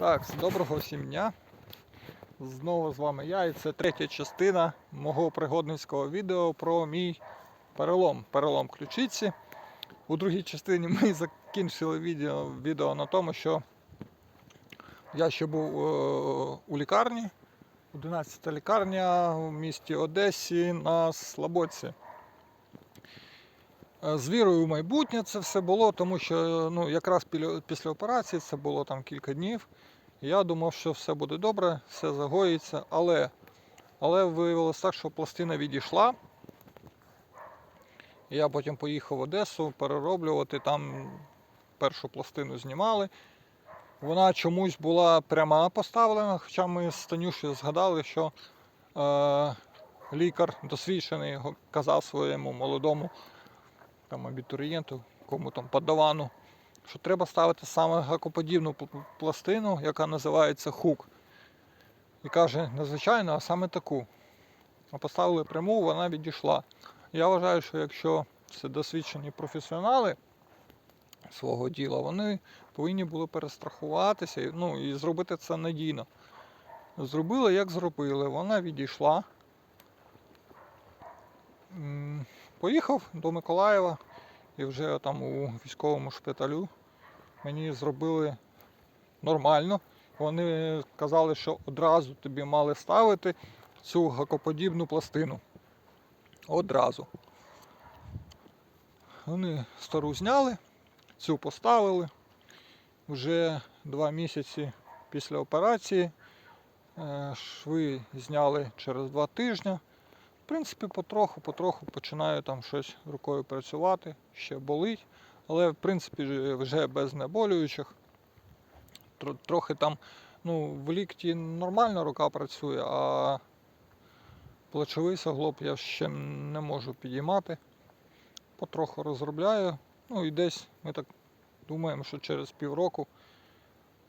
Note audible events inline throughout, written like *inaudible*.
Так, доброго всім дня. Знову з вами я і це третя частина мого пригодницького відео про мій перелом. Перелом ключиці. У другій частині ми *laughs* закінчили відео, відео на тому, що я ще був е, у лікарні. 11-та лікарня в місті Одесі на Слободці. Е, З вірою в майбутнє це все було, тому що ну, якраз після операції це було там кілька днів. Я думав, що все буде добре, все загоїться, але, але виявилося так, що пластина відійшла. Я потім поїхав в Одесу перероблювати, там першу пластину знімали. Вона чомусь була пряма поставлена, хоча ми з Танюшею згадали, що е, лікар досвідчений казав своєму молодому там, абітурієнту, кому там подавану, що треба ставити саме гакоподібну пластину, яка називається хук. І каже, не звичайно, а саме таку. А поставили пряму, вона відійшла. Я вважаю, що якщо це досвідчені професіонали свого діла, вони повинні були перестрахуватися ну, і зробити це надійно. Зробили, як зробили. Вона відійшла. Поїхав до Миколаєва і вже там у військовому шпиталю мені зробили нормально. Вони казали, що одразу тобі мали ставити цю гакоподібну пластину. Одразу. Вони стару зняли, цю поставили. Вже два місяці після операції. Е, Шви зняли через два тижні. Принципі, потроху, потроху починаю там щось рукою працювати, ще болить, але в принципі вже без знеболюючих. Трохи там, ну, в лікті нормально рука працює, а плечовий суглоб я ще не можу підіймати. Потроху розробляю. Ну і десь ми так думаємо, що через півроку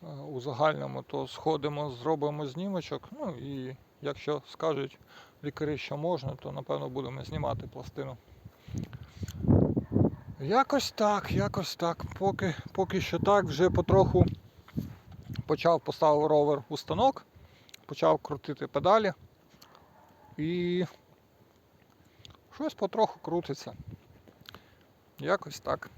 е, у загальному то сходимо, зробимо знімочок. Ну і якщо скажуть лікарі, що можна, то напевно будемо знімати пластину. Якось так, якось так. Поки, поки що так, вже потроху почав поставив ровер у станок, почав крутити педалі і щось потроху крутиться. Якось так.